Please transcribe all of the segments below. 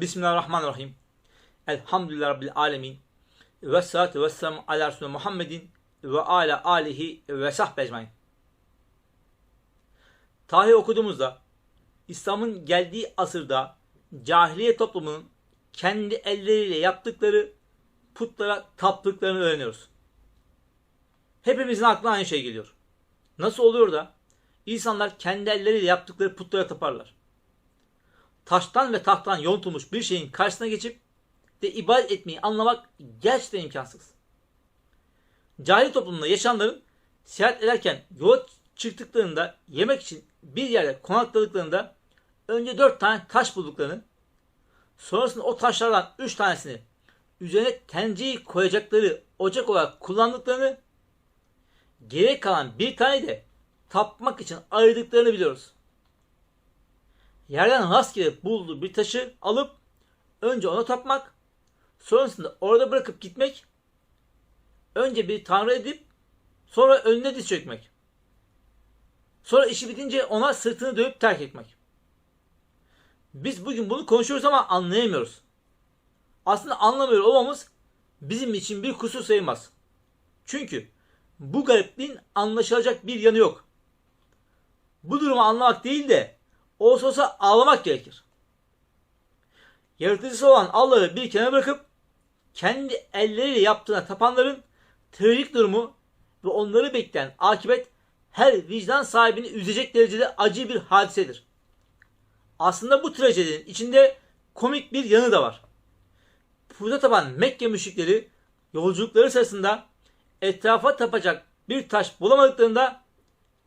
Bismillahirrahmanirrahim. Elhamdülillah Rabbil alemin. Ve salatu ala Resulü Muhammedin ve ala alihi ve sahbe ecmain. Tarih okuduğumuzda İslam'ın geldiği asırda cahiliye toplumunun kendi elleriyle yaptıkları putlara taptıklarını öğreniyoruz. Hepimizin aklına aynı şey geliyor. Nasıl oluyor da insanlar kendi elleriyle yaptıkları putlara taparlar? Taştan ve tahttan yontulmuş bir şeyin karşısına geçip de ibadet etmeyi anlamak gerçekten imkansız. Cahil toplumunda yaşayanların seyahat ederken yola çıktıklarında yemek için bir yerde konakladıklarında önce dört tane taş bulduklarını sonrasında o taşlardan üç tanesini üzerine tencereyi koyacakları ocak olarak kullandıklarını geri kalan bir tane de tapmak için ayırdıklarını biliyoruz. Yerden rastgele bulduğu bir taşı alıp önce ona tapmak, sonrasında orada bırakıp gitmek, önce bir tanrı edip sonra önüne diz çökmek. Sonra işi bitince ona sırtını dönüp terk etmek. Biz bugün bunu konuşuyoruz ama anlayamıyoruz. Aslında anlamıyor olmamız bizim için bir kusur sayılmaz. Çünkü bu garipliğin anlaşılacak bir yanı yok. Bu durumu anlamak değil de olsa olsa ağlamak gerekir. Yaratıcısı olan Allah'ı bir kenara bırakıp kendi elleriyle yaptığına tapanların trajik durumu ve onları bekleyen akibet her vicdan sahibini üzecek derecede acı bir hadisedir. Aslında bu trajedinin içinde komik bir yanı da var. Puta tapan Mekke müşrikleri yolculukları sırasında etrafa tapacak bir taş bulamadıklarında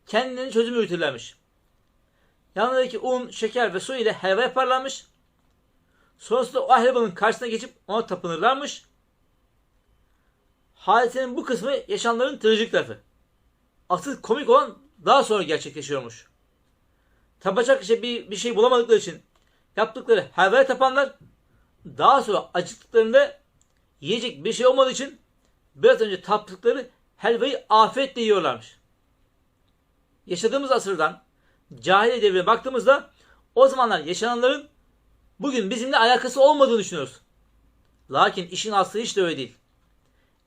kendilerini çözüm üretirlermiş. Yanındaki un, şeker ve su ile helva yaparlarmış. Sonrasında o helvanın karşısına geçip ona tapınırlarmış. Hadisenin bu kısmı yaşananların trajik tarafı. Asıl komik olan daha sonra gerçekleşiyormuş. Tapacak işte bir, bir şey bulamadıkları için yaptıkları helvaya tapanlar daha sonra acıktıklarında yiyecek bir şey olmadığı için biraz önce taptıkları helvayı afiyetle yiyorlarmış. Yaşadığımız asırdan cahiliye devrine baktığımızda o zamanlar yaşananların bugün bizimle alakası olmadığını düşünüyoruz. Lakin işin aslı hiç de öyle değil.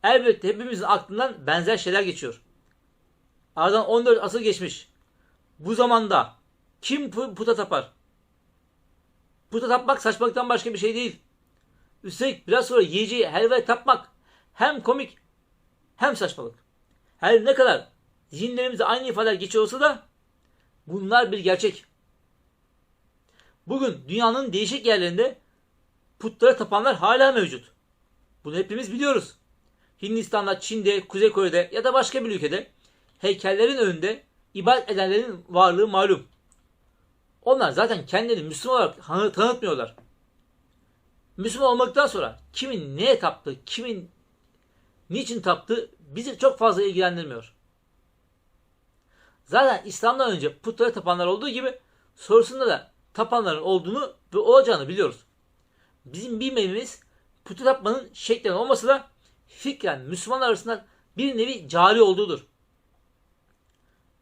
Elbette hepimizin aklından benzer şeyler geçiyor. Aradan 14 asır geçmiş. Bu zamanda kim puta tapar? Puta tapmak saçmalıktan başka bir şey değil. Üstelik biraz sonra yiyeceği helvaya tapmak hem komik hem saçmalık. Her ne kadar zihinlerimizde aynı ifadeler geçiyor olsa da bunlar bir gerçek. Bugün dünyanın değişik yerlerinde putlara tapanlar hala mevcut. Bunu hepimiz biliyoruz. Hindistan'da, Çin'de, Kuzey Kore'de ya da başka bir ülkede heykellerin önünde ibadet edenlerin varlığı malum. Onlar zaten kendilerini Müslüman olarak tanıtmıyorlar. Müslüman olmaktan sonra kimin neye taptı, kimin niçin taptı bizi çok fazla ilgilendirmiyor. Zaten İslam'dan önce putlara tapanlar olduğu gibi sorusunda da tapanların olduğunu ve olacağını biliyoruz. Bizim bilmediğimiz putu tapmanın şeklen olması da fikren Müslümanlar arasında bir nevi cari olduğudur.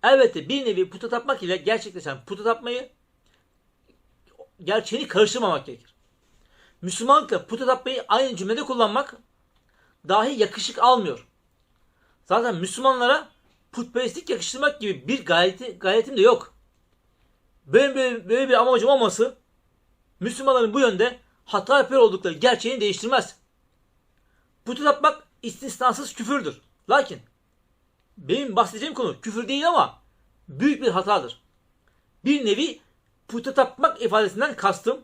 Elbette bir nevi puta tapmak ile gerçekleşen puta tapmayı gerçeğini karıştırmamak gerekir. Müslümanlıkla puta tapmayı aynı cümlede kullanmak dahi yakışık almıyor. Zaten Müslümanlara putperestlik yakıştırmak gibi bir gayeti, gayetim de yok. Böyle, böyle, böyle bir amacım olması Müslümanların bu yönde hata yapıyor oldukları gerçeğini değiştirmez. Putu tapmak istisnasız küfürdür. Lakin benim bahsedeceğim konu küfür değil ama büyük bir hatadır. Bir nevi puta tapmak ifadesinden kastım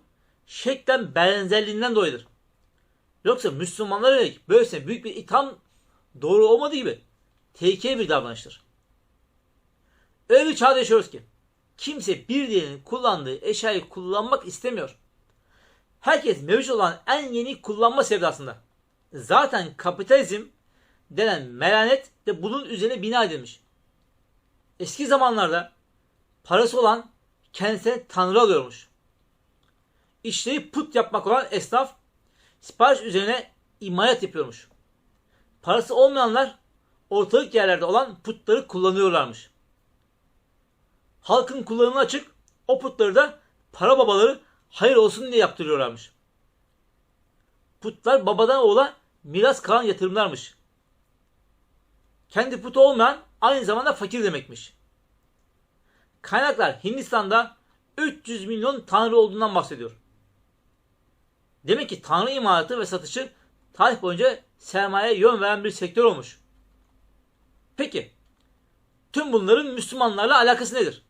şeklen benzerliğinden dolayıdır. Yoksa Müslümanlara yönelik böylesine büyük bir itham doğru olmadığı gibi tehlikeli bir davranıştır. Öyle bir çağda yaşıyoruz ki kimse bir diğerinin kullandığı eşyayı kullanmak istemiyor. Herkes mevcut olan en yeni kullanma sevdasında. Zaten kapitalizm denen melanet de bunun üzerine bina edilmiş. Eski zamanlarda parası olan kendisine tanrı alıyormuş. İşleri put yapmak olan esnaf sipariş üzerine imalat yapıyormuş. Parası olmayanlar ortalık yerlerde olan putları kullanıyorlarmış. Halkın kullanımına açık o putları da para babaları hayır olsun diye yaptırıyorlarmış. putlar babadan oğula miras kalan yatırımlarmış. Kendi putu olmayan aynı zamanda fakir demekmiş. Kaynaklar Hindistan'da 300 milyon tanrı olduğundan bahsediyor. Demek ki tanrı imalatı ve satışı tarih boyunca sermayeye yön veren bir sektör olmuş. Peki, tüm bunların Müslümanlarla alakası nedir?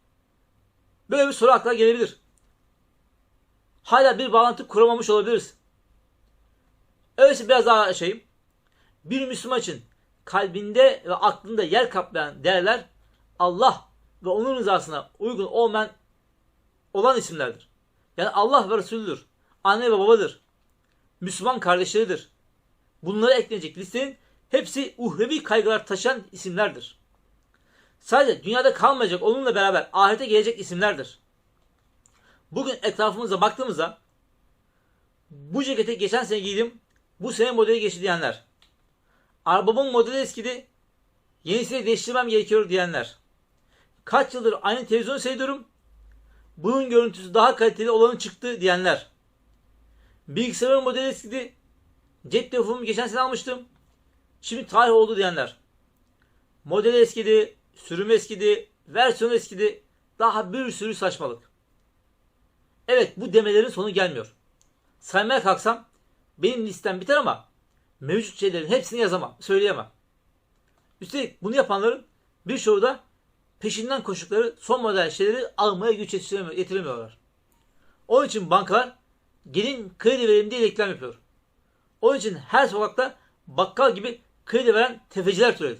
Böyle bir soru akla gelebilir. Hala bir bağlantı kuramamış olabiliriz. Öyleyse biraz daha şeyim. Bir Müslüman için kalbinde ve aklında yer kaplayan değerler Allah ve onun rızasına uygun olmayan olan isimlerdir. Yani Allah ve Resulüdür. Anne ve babadır. Müslüman kardeşleridir. Bunları ekleyecek listenin hepsi uhrevi kaygılar taşıyan isimlerdir. Sadece dünyada kalmayacak onunla beraber ahirete gelecek isimlerdir. Bugün etrafımıza baktığımızda bu ceketi geçen sene giydim, bu sene modeli geçti diyenler. Arabamın modeli eskidi, yenisini değiştirmem gerekiyor diyenler. Kaç yıldır aynı televizyonu seyrediyorum, bunun görüntüsü daha kaliteli olanı çıktı diyenler. Bilgisayarın modeli eskidi, cep telefonumu geçen sene almıştım, şimdi tarih oldu diyenler. Modeli eskidi, sürüm eskidi, versiyon eskidi, daha bir sürü saçmalık. Evet bu demelerin sonu gelmiyor. Saymaya kalksam benim listem biter ama mevcut şeylerin hepsini yazamam, söyleyemem. Üstelik bunu yapanların birçoğu da peşinden koştukları son model şeyleri almaya güç yetiremiyorlar. Onun için bankalar gelin kredi verelim diye reklam yapıyor. Onun için her sokakta bakkal gibi kredi veren tefeciler türedi.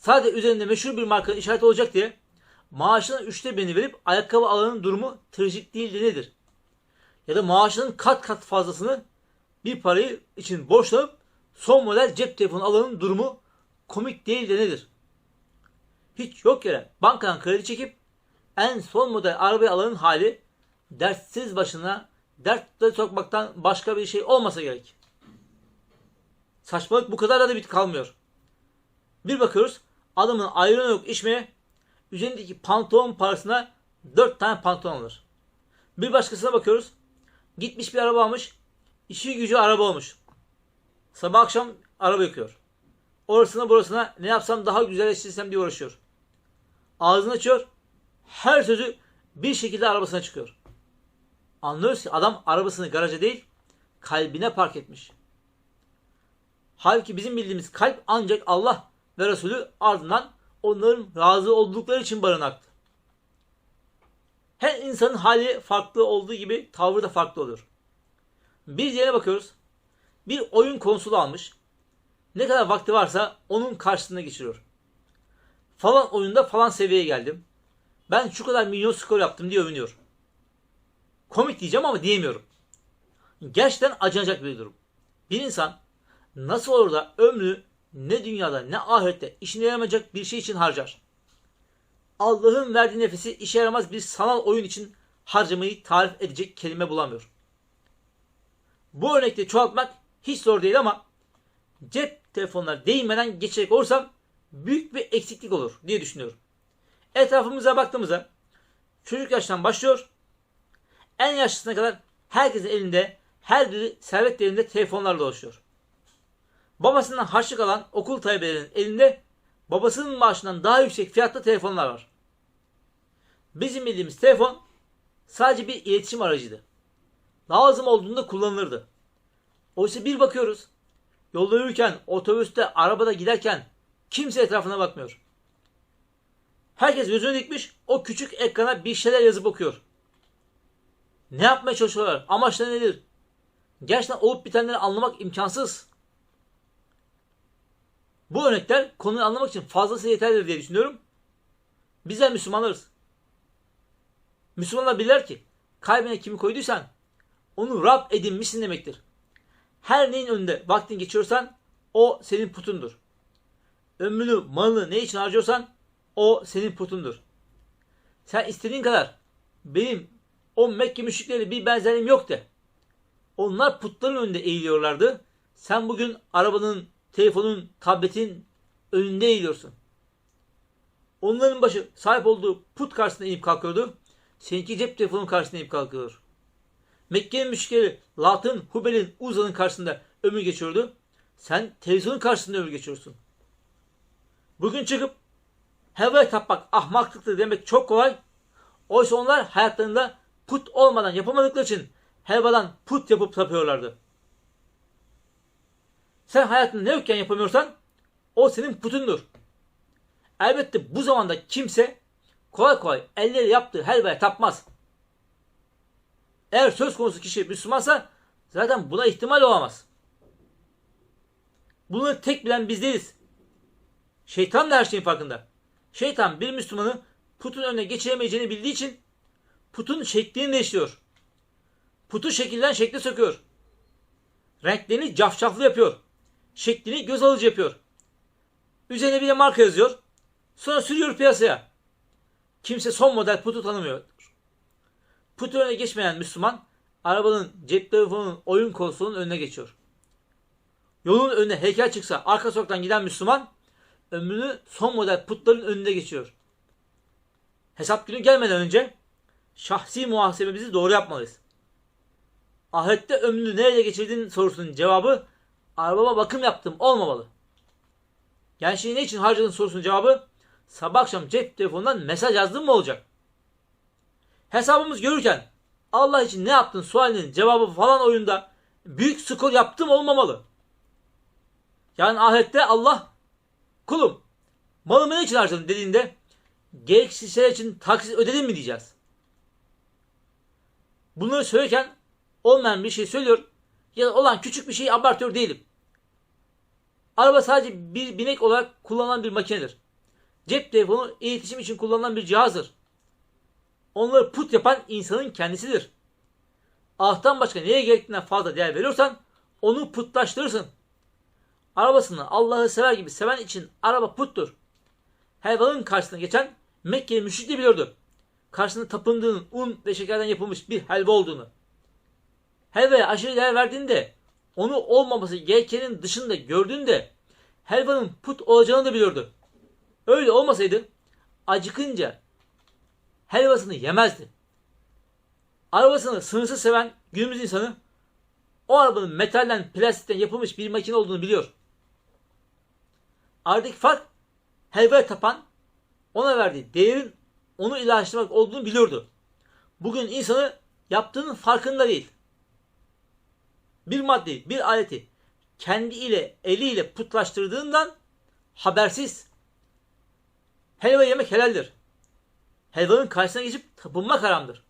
Sadece üzerinde meşhur bir markanın işareti olacak diye maaşının üçte birini verip ayakkabı alanın durumu trajik değil de nedir? Ya da maaşının kat kat fazlasını bir parayı için borçlanıp son model cep telefonu alanın durumu komik değil de nedir? Hiç yok yere bankadan kredi çekip en son model arabayı alanın hali dertsiz başına dertle sokmaktan başka bir şey olmasa gerek. Saçmalık bu kadar da bit kalmıyor. Bir bakıyoruz adamın ayranı yok içmeye üzerindeki pantolon parasına 4 tane pantolon alır. Bir başkasına bakıyoruz. Gitmiş bir araba almış. işi gücü araba olmuş. Sabah akşam araba yıkıyor. Orasına burasına ne yapsam daha güzelleştirsem diye uğraşıyor. Ağzını açıyor. Her sözü bir şekilde arabasına çıkıyor. Anlıyoruz ki adam arabasını garaja değil kalbine park etmiş. Halbuki bizim bildiğimiz kalp ancak Allah ve Resulü ardından onların razı oldukları için barınaktı. Her insanın hali farklı olduğu gibi tavrı da farklı oluyor. Bir diğerine bakıyoruz. Bir oyun konsolu almış. Ne kadar vakti varsa onun karşısında geçiriyor. Falan oyunda falan seviyeye geldim. Ben şu kadar milyon skor yaptım diye övünüyor. Komik diyeceğim ama diyemiyorum. Gerçekten acınacak bir durum. Bir insan nasıl olur da ömrü ne dünyada ne ahirette işine yaramayacak bir şey için harcar. Allah'ın verdiği nefesi işe yaramaz bir sanal oyun için harcamayı tarif edecek kelime bulamıyor. Bu örnekte çoğaltmak hiç zor değil ama cep telefonları değinmeden geçecek olursam büyük bir eksiklik olur diye düşünüyorum. Etrafımıza baktığımızda çocuk yaştan başlıyor. En yaşlısına kadar herkesin elinde her biri servet elinde telefonlarla dolaşıyor. Babasından harçlık alan okul talebelerinin elinde babasının maaşından daha yüksek fiyatta telefonlar var. Bizim bildiğimiz telefon sadece bir iletişim aracıydı. Lazım olduğunda kullanılırdı. Oysa bir bakıyoruz. Yolda yürürken, otobüste, arabada giderken kimse etrafına bakmıyor. Herkes gözünü dikmiş o küçük ekrana bir şeyler yazıp okuyor. Ne yapmaya çalışıyorlar? Amaçları nedir? Gerçekten olup bitenleri anlamak imkansız. Bu örnekler konuyu anlamak için fazlası yeterlidir diye düşünüyorum. Bizler Müslümanlarız. Müslümanlar bilirler ki kalbine kimi koyduysan onu Rab edinmişsin demektir. Her neyin önünde vaktin geçiyorsan o senin putundur. Ömrünü, malını ne için harcıyorsan o senin putundur. Sen istediğin kadar benim o Mekke müşrikleriyle bir benzerliğim yok de. Onlar putların önünde eğiliyorlardı. Sen bugün arabanın, telefonun, tabletin önünde eğiliyorsun. Onların başı sahip olduğu put karşısında inip kalkıyordu. Seninki cep telefonun karşısında inip kalkıyor. Mekke'nin müşrikleri Lat'ın, Hubel'in, Uza'nın karşısında ömür geçiyordu. Sen televizyonun karşısında ömür geçiyorsun. Bugün çıkıp hevaya tapmak ahmaklıktır demek çok kolay. Oysa onlar hayatlarında put olmadan yapamadıkları için helvadan put yapıp tapıyorlardı. Sen hayatında ne yokken yapamıyorsan o senin putundur. Elbette bu zamanda kimse kolay kolay elleri yaptığı helvaya tapmaz. Eğer söz konusu kişi Müslümansa zaten buna ihtimal olamaz. Bunu tek bilen biz değiliz. Şeytan da her şeyin farkında. Şeytan bir Müslümanı putun önüne geçiremeyeceğini bildiği için putun şeklini değiştiriyor. Putu şekilden şekle söküyor. Renklerini cafcaflı yapıyor. Şeklini göz alıcı yapıyor. Üzerine bir de marka yazıyor. Sonra sürüyor piyasaya. Kimse son model putu tanımıyor. Putu önüne geçmeyen Müslüman arabanın cep telefonunun oyun konsolunun önüne geçiyor. Yolun önüne heykel çıksa arka sokaktan giden Müslüman ömrünü son model putların önünde geçiyor. Hesap günü gelmeden önce şahsi muhasebemizi doğru yapmalıyız. Ahirette ömrünü nerede geçirdin sorusunun cevabı arabama bakım yaptım olmamalı. Gençliği ne için harcadın sorusunun cevabı sabah akşam cep telefonundan mesaj yazdın mı olacak? Hesabımız görürken Allah için ne yaptın sualinin cevabı falan oyunda büyük skor yaptım olmamalı. Yani ahirette Allah kulum malımı ne için harcadın dediğinde gereksiz şeyler için taksit ödedin mi diyeceğiz. Bunları söylerken olmayan bir şey söylüyor ya olan küçük bir şeyi abartıyor değilim. Araba sadece bir binek olarak kullanılan bir makinedir. Cep telefonu iletişim için kullanılan bir cihazdır. Onları put yapan insanın kendisidir. Allah'tan başka neye gerektiğinden fazla değer veriyorsan onu putlaştırırsın. Arabasını Allah'ı sever gibi seven için araba puttur. Helvanın karşısına geçen Mekkeli müşrik de biliyordu. Karşısında tapındığının un ve şekerden yapılmış bir helva olduğunu. Helvaya aşırı değer verdiğinde onu olmaması gerekenin dışında gördüğünde helvanın put olacağını da biliyordu. Öyle olmasaydı acıkınca helvasını yemezdi. Arabasını sınırsız seven günümüz insanı o arabanın metalden, plastikten yapılmış bir makine olduğunu biliyor. Aradaki fark helvaya tapan ona verdiği değerin onu ilaçlamak olduğunu biliyordu. Bugün insanı yaptığının farkında değil. Bir maddeyi, bir aleti kendi ile eliyle putlaştırdığından habersiz. Helva yemek helaldir. Helvanın karşısına geçip tapınmak haramdır.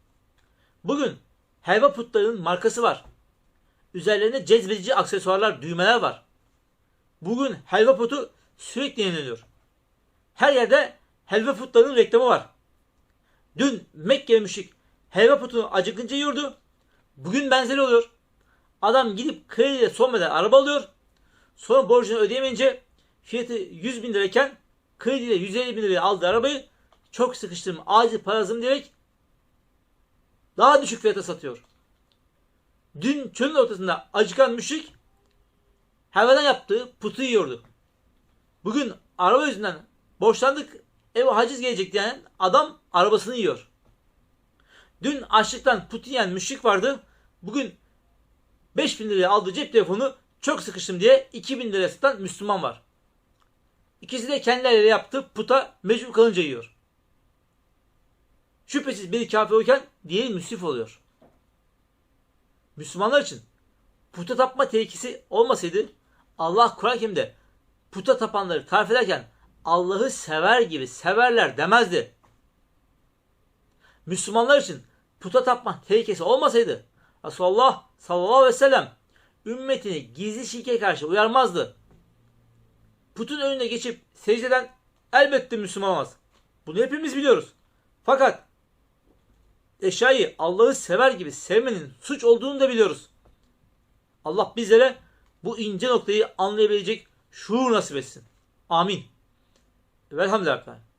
Bugün helva putlarının markası var. Üzerlerinde cezbedici aksesuarlar, düğmeler var. Bugün helva putu sürekli yeniliyor. Her yerde helva putlarının reklamı var. Dün Mekke müşrik helva putunu acıkınca yiyordu. Bugün benzeri oluyor. Adam gidip krediyle son model araba alıyor. Sonra borcunu ödeyemeyince fiyatı 100 bin lirayken krediyle 150 bin liraya aldığı arabayı çok sıkıştım acil para lazım diyerek daha düşük fiyata satıyor. Dün çölün ortasında acıkan müşrik helvadan yaptığı putu yiyordu. Bugün araba yüzünden borçlandık eve haciz gelecek diyen adam arabasını yiyor. Dün açlıktan put yiyen müşrik vardı. Bugün 5000 liraya aldığı cep telefonu çok sıkıştım diye 2000 liraya satan Müslüman var. İkisi de kendileri yaptığı puta mecbur kalınca yiyor. Şüphesiz biri kafir olurken diğeri müsrif oluyor. Müslümanlar için puta tapma tehlikesi olmasaydı Allah Kur'an-ı Kerim'de puta tapanları tarif ederken Allah'ı sever gibi severler demezdi. Müslümanlar için puta tapma tehlikesi olmasaydı Resulullah sallallahu aleyhi ve sellem ümmetini gizli şirke karşı uyarmazdı. Putun önüne geçip secdeden elbette Müslüman olmaz. Bunu hepimiz biliyoruz. Fakat eşyayı Allah'ı sever gibi sevmenin suç olduğunu da biliyoruz. Allah bizlere bu ince noktayı anlayabilecek şuur nasip etsin. Amin. Velhamdülillah.